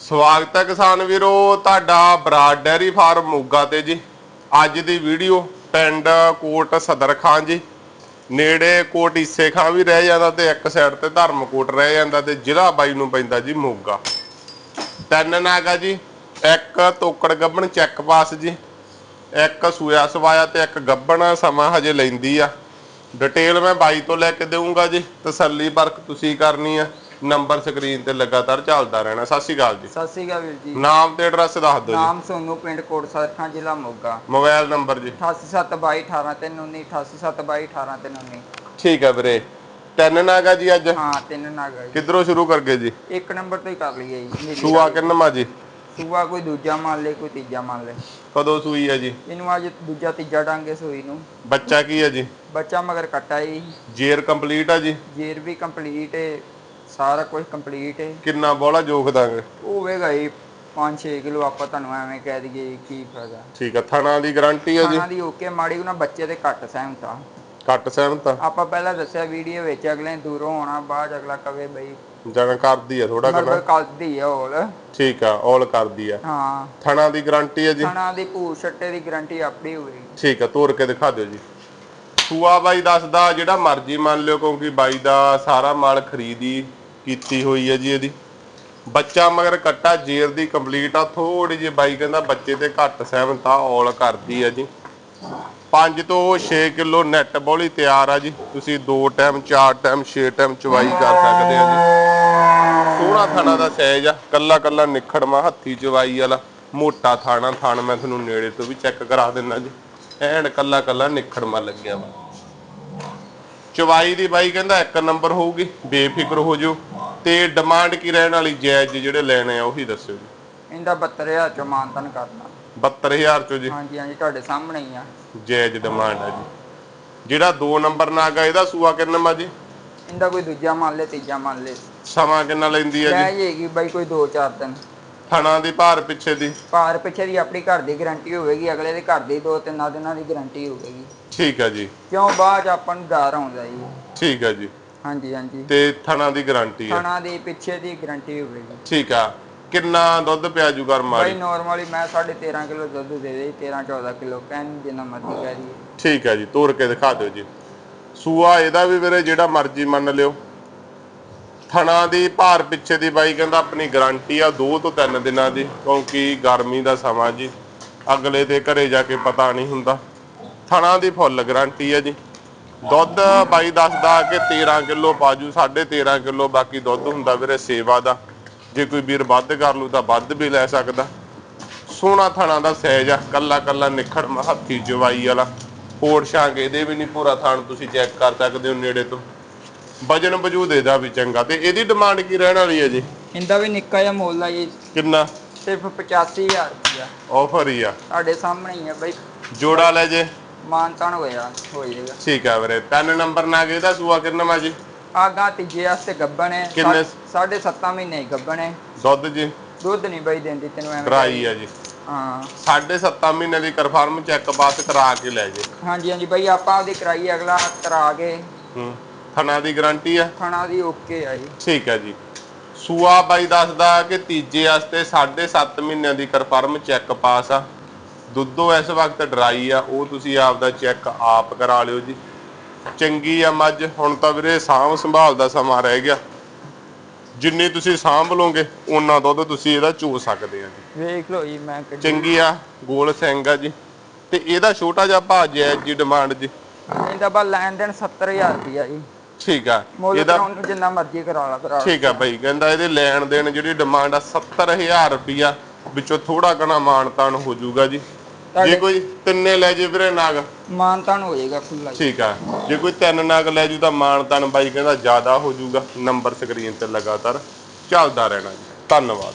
ਸਵਾਗਤ ਹੈ ਕਿਸਾਨ ਵੀਰੋ, ਤੁਹਾਡਾ ਬਰਾਡ ਡੈਰੀ ਫਾਰਮ ਮੋਗਾ ਤੇ ਜੀ। ਅੱਜ ਦੀ ਵੀਡੀਓ ਪਿੰਡ ਕੋਟ ਸਦਰ ਖਾਂ ਜੀ। ਨੇੜੇ ਕੋਟ ਈਸੇ ਖਾਂ ਵੀ ਰਹਿ ਜਾਂਦਾ ਤੇ ਇੱਕ ਸਾਈਡ ਤੇ ਧਰਮਕੋਟ ਰਹਿ ਜਾਂਦਾ ਤੇ ਜ਼ਿਲ੍ਹਾ ਬਾਈ ਨੂੰ ਪੈਂਦਾ ਜੀ ਮੋਗਾ। ਤਿੰਨ ਨਾਗਾ ਜੀ, ਇੱਕ ਤੋਕੜ ਗੱਬਣ ਚੈੱਕ ਪਾਸ ਜੀ, ਇੱਕ ਸੂਆ ਸਵਾਇਆ ਤੇ ਇੱਕ ਗੱਬਣ ਸਮਾਂ ਹਜੇ ਲੈਂਦੀ ਆ। ਡਿਟੇਲ ਮੈਂ ਬਾਈ ਤੋਂ ਲੈ ਕੇ ਦੇਵਾਂਗਾ ਜੀ, ਤਸੱਲੀ ਪਰਖ ਤੁਸੀਂ ਕਰਨੀ ਆ। ਨੰਬਰ ਸਕਰੀਨ ਤੇ ਲਗਾਤਾਰ ਚੱਲਦਾ ਰਹਿਣਾ। ਸਤਿ ਸ਼੍ਰੀ ਅਕਾਲ ਜੀ। ਸਤਿ ਸ਼੍ਰੀ ਅਕਾਲ ਵੀਰ ਜੀ। ਨਾਮ ਤੇ ਐਡਰੈਸ ਦੱਸ ਦਿਓ ਜੀ। ਨਾਮ ਸੋਨੂ ਪਿੰਡ ਕੋਟ ਸਰਖਾਂ ਜ਼ਿਲ੍ਹਾ ਮੋਗਾ। ਮੋਬਾਈਲ ਨੰਬਰ ਜੀ। 8872218319 8872218319 ਠੀਕ ਹੈ ਵੀਰੇ। ਤਿੰਨ ਨਾਗਾ ਜੀ ਅੱਜ? ਹਾਂ ਤਿੰਨ ਨਾਗ ਜੀ। ਕਿੱਧਰੋਂ ਸ਼ੁਰੂ ਕਰਗੇ ਜੀ? ਇੱਕ ਨੰਬਰ ਤੋਂ ਹੀ ਕਰ ਲਈਏ ਜੀ ਨੀਲੀ ਸੂਆ। ਕਿੰਨਮਾ ਜੀ? ਸੂਆ ਕੋਈ ਦੂਜਾ ਮੰਨ ਲੈ ਕੋਈ ਤੀਜਾ ਮੰਨ ਲੈ। ਕਦੋਂ ਸੂਈ ਹੈ ਜੀ? ਇਹਨੂੰ ਅੱਜ ਦੂਜਾ ਤੀਜਾ ਡਾਂਗੇ ਸੂਈ ਨੂੰ। ਬੱਚਾ ਕੀ ਹੈ ਜੀ? ਬੱਚਾ ਮਗਰ ਕੱਟਾ ਜੀ ਜੇਰ ਕੰਪਲੀਟ ਆ ਜੀ? ਜੇਰ ਵੀ ਕੰਪਲੀਟ ਹੈ ਸਾਰਾ ਕੁਝ ਕੰਪਲੀਟ ਹੈ ਕਿੰਨਾ ਬੋਲਾ ਜੋਖ ਦਾਂਗੇ ਹੋਵੇਗਾ ਜੀ 5-6 ਕਿਲੋ ਆਪਾਂ ਤੁਹਾਨੂੰ ਐਵੇਂ ਕਹਿ ਦਈਏ ਕੀ ਫਾਇਦਾ। ਠੀਕ ਹੈ ਥਣਾ ਦੀ ਗਾਰੰਟੀ ਹੈ ਜੀ? ਖਾਣਾ ਦੀ ਓਕੇ ਮਾੜੀ ਉਹਨਾਂ ਬੱਚੇ ਦੇ ਘੱਟ ਸਹਿਮਤ। ਆ ਘੱਟ ਸਹਿਮਤ? ਆ ਆਪਾਂ ਪਹਿਲਾਂ ਦੱਸਿਆ ਵੀਡੀਓ ਵਿੱਚ ਅਗਲੇ ਦੂਰੋਂ ਆਉਣਾ ਬਾਅਦ ਅਗਲਾ ਕਵੇ ਬਈ ਜਨ ਕਰਦੀ ਆ ਥੋੜਾ ਕਰਨਾ ਕਰਦੀ ਆ ਹੋਲ ਠੀਕ ਆ ਆਲ ਕਰਦੀ ਆ। ਹਾਂ। ਥਣਾ ਦੀ ਗਾਰੰਟੀ ਹੈ ਜੀ? ਖਾਣਾ ਦੀ ਭੂ ਛੱਟੇ ਦੀ ਗਾਰੰਟੀ ਆਪਣੀ ਹੋਵੇਗੀ। ਠੀਕ ਆ ਤੋੜ ਕੇ ਦਿਖਾ ਦਿਓ ਜੀ। ਸੂਆ ਬਾਈ ਦੱਸਦਾ ਜਿਹੜਾ ਮਰਜ਼ੀ ਮੰਨ ਲਿਓ ਕਿਉਂਕਿ ਬਾਈ ਦਾ ਸਾਰਾ ਮਾਲ ਖਰੀਦੀ। ਕੀਤੀ ਹੋਈ ਹੈ ਜੀ ਇਹਦੀ। ਬੱਚਾ ਮਗਰ ਕੱਟਾ ਜੇਰ ਦੀ ਕੰਪਲੀਟ ਆ ਥੋੜੀ ਜਿਹੀ ਬਾਈ ਕਹਿੰਦਾ ਬੱਚੇ ਤੇ ਘੱਟ ਸਹਿਮਤ ਆ ਆਲ ਕਰਦੀ ਆ ਜੀ। 5 ਤੋਂ 6 ਕਿਲੋ ਨੈਟ ਬੋਲੀ ਤਿਆਰ ਆ ਜੀ। ਤੁਸੀਂ 2 ਟਾਈਮ 4 ਟਾਈਮ 6 ਟਾਈਮ ਚਵਾਈ ਕਰ ਸਕਦੇ ਆ ਜੀ। ਸੋਹਣਾ ਥਾਣਾ ਦਾ ਸਾਈਜ਼ ਆ, ਕੱਲਾ ਕੱਲਾ ਨਿਖੜਮਾ ਹੱਥੀ ਚਵਾਈ ਵਾਲਾ। ਮੋਟਾ ਥਾਣਾ, ਥਾਣ ਮੈਂ ਤੁਹਾਨੂੰ ਨੇੜੇ ਤੋਂ ਵੀ ਚੈੱਕ ਕਰਾ ਦਿੰਦਾ ਜੀ। ਐਨ ਕੱਲਾ ਕੱਲਾ ਨਿਖੜਮਾ ਲੱਗਿਆ ਵਾ। ਚਵਾਈ ਦੀ ਬਾਈ ਕਹਿੰਦਾ ਇੱਕ ਨੰਬਰ ਹੋਊਗੀ, ਬੇਫਿਕਰ ਹੋ ਜਿਓ। ਤੇ ਡਿਮਾਂਡ ਕੀ ਰਹਿਣ ਵਾਲੀ ਜਾਇਜ਼ ਜਿਹੜੇ ਲੈਣੇ ਆ ਉਹੀ ਦੱਸਿਓ ਜੀ। ਇਹਦਾ 72000 ਚੋਂ ਮਾਨਤਨ ਕਰਨਾ। 72000 ਚੋਂ ਜੀ। ਹਾਂਜੀ ਹਾਂਜੀ ਤੁਹਾਡੇ ਸਾਹਮਣੇ ਹੀ ਆ। ਜਾਇਜ਼ ਡਿਮਾਂਡ ਆ ਜੀ। ਜਿਹੜਾ 2 ਨੰਬਰ ਨਾਗ ਆ ਇਹਦਾ ਸੂਆ ਕਿੰਨਾ ਜੀ? ਇਹਦਾ ਕੋਈ ਦੂਜਾ ਮੰਨ ਲੈ ਤੀਜਾ ਮੰਨ ਲੈ। ਸਮਾਂ ਕਿੰਨਾ ਲੈਂਦੀ ਆ ਜੀ? ਜਾਏਗੀ ਬਾਈ ਕੋਈ 2-4 ਦਿਨ। ਥਣਾ ਦੀ ਭਾਰ ਪਿੱਛੇ ਦੀ। ਭਾਰ ਪਿੱਛੇ ਦੀ ਆਪਣੀ ਘਰ ਦੀ ਗਾਰੰਟੀ ਹੋਵੇਗੀ ਅਗਲੇ ਦੇ ਘਰ ਦੀ 2-3 ਦਿਨਾਂ ਦੀ ਗਾਰੰਟੀ ਹੋਵੇਗੀ। ਠੀਕ ਆ ਜੀ। ਕਿਉਂ ਬਾਅਦ ਆਪਾਂ ਨੂੰ ਡਰ ਆਉਂਦਾ ਜੀ। ਠੀਕ ਆ ਜੀ। ਹਾਂਜੀ ਹਾਂਜੀ। ਤੇ ਥਣਾ ਦੀ ਗਾਰੰਟੀ ਆ ਖਾਣਾ ਦੀ ਪਿੱਛੇ ਦੀ ਗਾਰੰਟੀ ਹੋਵੇਗੀ। ਠੀਕ ਆ। ਕਿੰਨਾ ਦੁੱਧ ਪਿਆ ਜੂ ਗਰਮ ਬਾਈ ਵਾਲੀ ਨਾਰਮਲੀ ਮੈਂ 13.5 ਕਿਲੋ ਦੁੱਧ ਦੇ ਦੇ 13 14 ਕਿਲੋ ਕਹਿਣ ਜਿੰਨਾ ਮਰਜ਼ੀ ਕਹਿ ਦਈਏ। ਠੀਕ ਆ ਜੀ ਤੋੜ ਕੇ ਦਿਖਾ ਦਿਓ ਜੀ। ਸੂਆ ਇਹਦਾ ਵੀ ਵੀਰੇ ਜਿਹੜਾ ਮਰਜ਼ੀ ਮੰਨ ਲਿਓ। ਥਣਾ ਦੀ ਭਾਰ ਪਿੱਛੇ ਦੀ ਬਾਈ ਕਹਿੰਦਾ ਆਪਣੀ ਗਾਰੰਟੀ ਆ 2 ਤੋਂ 3 ਦਿਨਾਂ ਦੀ ਕਿਉਂਕਿ ਗਰਮੀ ਦਾ ਸਮਾਂ ਜੀ। ਅਗਲੇ ਦੇ ਘਰੇ ਜਾ ਕੇ ਪਤਾ ਨਹੀਂ ਹੁੰਦਾ। ਥਣਾ ਦੀ ਫੁੱਲ ਗਾਰੰਟੀ ਆ ਜੀ। ਦੁੱਧ ਬਾਈ ਦੱਸਦਾ ਕਿ 13 ਕਿਲੋ ਪਾਜੂ 13.5 ਕਿਲੋ ਬਾਕੀ ਦੁੱਧ ਹੁੰਦਾ ਵੀਰੇ ਸੇਵਾ ਦਾ। ਜੇ ਕੋਈ ਵੀਰ ਵੱਧ ਕਰ ਲੂ ਤਾਂ ਵੱਧ ਵੀ ਲੈ ਸਕਦਾ। ਸੋਹਣਾ ਥਣਾ ਦਾ ਸਾਈਜ਼ ਆ ਕੱਲਾ ਕੱਲਾ ਨਿਖੜ ਹੱਥੀ ਜਵਾਈ ਵਾਲਾ। ਕੋੜ ਛਾਂਗ ਇਹਦੇ ਵੀ ਨਹੀਂ ਪੂਰਾ ਥਣ ਤੁਸੀਂ ਚੈੱਕ ਕਰ ਸਕਦੇ ਹੋ ਨੇੜੇ ਤੋਂ। ਵਜਨ ਵਜੂਦ ਇਹਦਾ ਵੀ ਚੰਗਾ ਤੇ ਇਹਦੀ ਡਿਮਾਂਡ ਕੀ ਰਹਿਣ ਵਾਲੀ ਹੈ ਜੀ? ਇਹਦਾ ਵੀ ਨਿੱਕਾ ਜਿਹਾ ਮੁੱਲ ਆ ਜੀ। ਕਿੰਨਾ? ਸਿਰਫ 85000 ਰੁਪਇਆ। ਆਫਰ ਹੀ ਆ। ਤੁਹਾਡੇ ਸਾਹਮਣੇ ਹੀ ਆ ਬਈ। ਜੋੜਾ ਲੈ ਜੇ। ਮਾਨਤਾਨ ਹੋਇਆ ਹੋ ਜਾਏਗਾ ਠੀਕ ਆ ਵੀਰੇ ਤਿੰਨ ਨੰਬਰ ਨਾਗ ਇਹਦਾ ਸੂਆ ਕਿੰਨਾ ਮਾ ਜੀ? ਆਗਾ ਤੀਜੇ ਵਾਸਤੇ ਗੱਬਣ ਹੈ ਕਿੰਨੇ? ਸਾਢੇ 7 ਮਹੀਨੇ ਗੱਬਣ ਹੈ ਦੁੱਧ ਜੀ? ਦੁੱਧ ਨਹੀਂ ਬਈ ਦਿੰਦੀ ਤੈਨੂੰ ਐਵੇਂ ਡਰਾਈ ਆ ਜੀ। ਹਾਂ। ਸਾਢੇ 7 ਮਹੀਨੇ ਦੀ ਕਨਫਰਮ ਚੈੱਕ ਪਾਸ ਕਰਾ ਕੇ ਲੈ ਜੇ। ਹਾਂਜੀ ਹਾਂਜੀ ਬਈ ਆਪਾਂ ਉਹਦੀ ਕਰਾਈ ਅਗਲਾ ਕਰਾ ਕੇ। ਹੂੰ ਥਣਾ ਦੀ ਗਾਰੰਟੀ ਆ? ਖਾਣਾ ਦੀ ਓਕੇ ਆ ਜੀ। ਠੀਕ ਹੈ ਜੀ। ਸੂਆ ਬਾਈ ਦੱਸਦਾ ਕਿ ਤੀਜੇ ਵਾਸਤੇ 7.5 ਮਹੀਨਿਆਂ ਦੀ ਕਨਫਰਮ ਚੈੱਕ ਪਾਸ ਆ। ਦੁੱਧੋ ਇਸ ਵਕਤ ਡਰਾਈ ਆ ਉਹ ਤੁਸੀਂ ਆਪ ਦਾ ਚੈੱਕ ਆਪ ਕਰਾ ਲਿਓ ਜੀ। ਚੰਗੀ ਆ ਮੱਝ ਹੁਣ ਤਾਂ ਵੀਰੇ ਸਾਂਭ ਸੰਭਾਲ ਦਾ ਸਮਾਂ ਰਹਿ ਗਿਆ। ਜਿੰਨੀ ਤੁਸੀਂ ਸਾਂਭ ਲਓਗੇ ਓਨਾ ਦੁੱਧ ਤੁਸੀਂ ਇਹਦਾ ਚੋ ਸਕਦੇ ਆ ਜੀ। ਵੇਖ ਲਓ ਜੀ ਮੈਂ ਚੰਗੀ ਆ ਗੋਲ ਸਿੰਘ ਆ ਜੀ। ਤੇ ਇਹਦਾ ਛੋਟਾ ਜਿਹਾ ਭਾਅ ਜਾਇਜ਼ ਜੀ ਡਿਮਾਂਡ ਜੀ। ਇਹਦਾ ਬਾ ਲੈਣ ਦੇਣ 70000 ਰੁਪਇਆ ਜੀ। ਠੀਕ ਆ ਇਹਦਾ ਜਿੰਨਾ ਮਰਜ਼ੀ ਕਰਾ ਲਾ ਕਰਾ। ਠੀਕ ਆ ਬਾਈ ਕਹਿੰਦਾ ਇਹਦੇ ਲੈਣ ਦੇਣ ਜਿਹੜੀ ਡਿਮਾਂਡ ਆ 70000 ਰੁਪਿਆ ਵਿੱਚੋਂ ਥੋੜਾ ਘਣਾ ਮਾਨਤਾਨ ਹੋ ਜਾਊਗਾ ਜੀ। ਜੇ ਕੋਈ ਤਿੰਨੇ ਲੈ ਜੇ ਵੀਰੇ ਨਾਗ। ਮਾਨਤਾਨ ਹੋ ਜਾਏਗਾ ਖੁੱਲਾ ਠੀਕ ਆ। ਜੇ ਕੋਈ ਤਿੰਨ ਨਾਗ ਲੈ ਜੂ ਤਾਂ ਮਾਨਤਾਨ ਬਾਈ ਕਹਿੰਦਾ ਜ਼ਿਆਦਾ ਹੋ ਜਾਊਗਾ ਨੰਬਰ ਸਕਰੀਨ ਤੇ ਲਗਾਤਾਰ ਚੱਲਦਾ ਰਹਿਣਾ ਜੀ। ਧੰਨਵਾਦ।